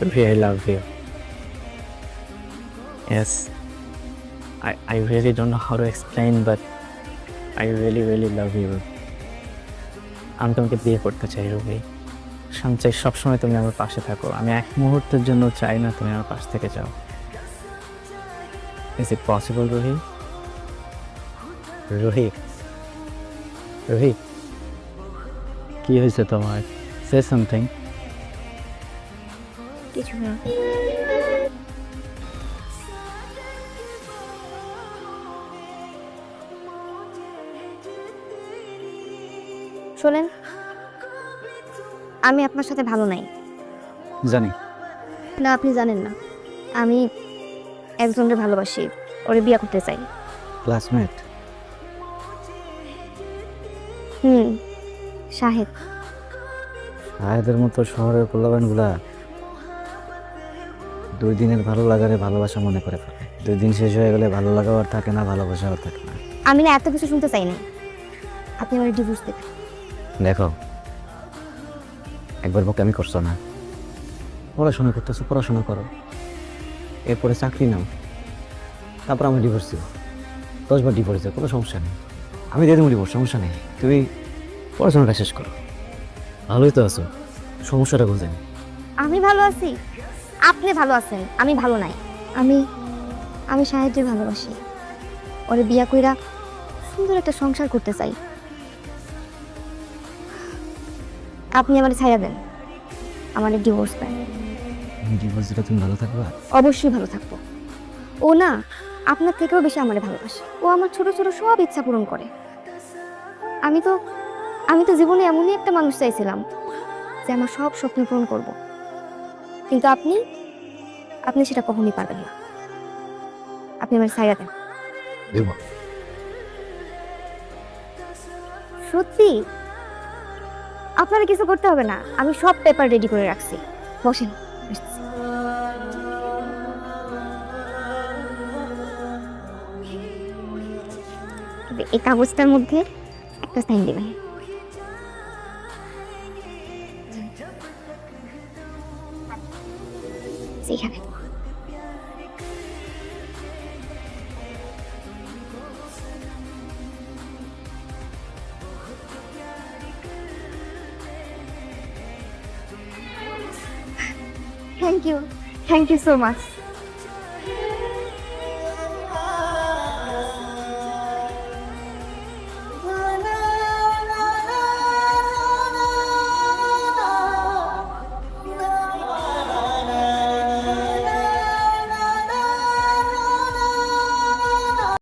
Ruhi, I love you. Yes. I, I really don't know how to explain, but I really, really love you. আমি তোমাকে বিয়ে করতে চাই রুহি আমি চাই সবসময় তুমি আমার পাশে থাকো আমি এক মুহূর্তের জন্য চাই না তুমি আমার পাশ থেকে যাও is it possible Ruhi Ruhi Ruhi কি হয়েছে তোমার? সে সামথিং কিছু না। শোনেন আমি আপনার সাথে ভালো নাই। জানি। না আপনি জানেন না। আমি একজনকে ভালোবাসি ওরে বিয়ে করতে চাই। ক্লাসমেট হুম। শাহেদ। আয়াদের মতো শহরের পোলাবানগুলা দুই দিনের ভালো লাগারে ভালোবাসা মনে করে ফেলে। দুই দিন শেষ হয়ে গেলে ভালো লাগাও আর থাকে না ভালোবাসাও থাকে না। আমি না এত কিছু শুনতে চাই না আপনি আমার ডিভোর্স দেবেন। দেখো একবার বোকে আমি করছ না। পড়াশোনা করতেছো পড়াশোনা করো। এরপরে চাকরি নাও। তারপর আমি ডিভোর্স দিব। দশবার ডিভোর্স দেবো কোনো সমস্যা নেই। আমি দিয়ে দেবো ডিভোর্স সমস্যা নেই। তুমি পড়াশোনাটা শেষ করো। ভালোই তো আছো। সমস্যাটা বুঝেন আমি ভালো আছি। আপনি ভালো আছেন আমি ভালো নাই। আমি আমি সাহায্যে ভালোবাসি। ওরে বিয়া কইরা সুন্দর একটা সংসার করতে চাই। আপনি আমার ছাইয়া দেন। আমার ডিভোর্স দেন। ডিভোর্স দিলে তুমি ভালো থাকবা? অবশ্যই ভালো থাকব। ও না আপনার থেকেও বেশি আমারে ভালোবাসে। ও আমার ছোট ছোট সব ইচ্ছা পূরণ করে। আমি তো আমি তো জীবনে এমনই একটা মানুষ চাইছিলাম যে আমার সব স্বপ্ন পূরণ করব। কিন্তু আপনি আপনি সেটা কখনই পারবেন না। আপনি আমার ছাইয়া দেন। সত্যি? আপনারা কিছু করতে হবে না। আমি সব পেপার রেডি করে রাখছি। বসেন এই কাগজটার মধ্যে একটা সাইন দেবেন। সেখানে thank you thank you so much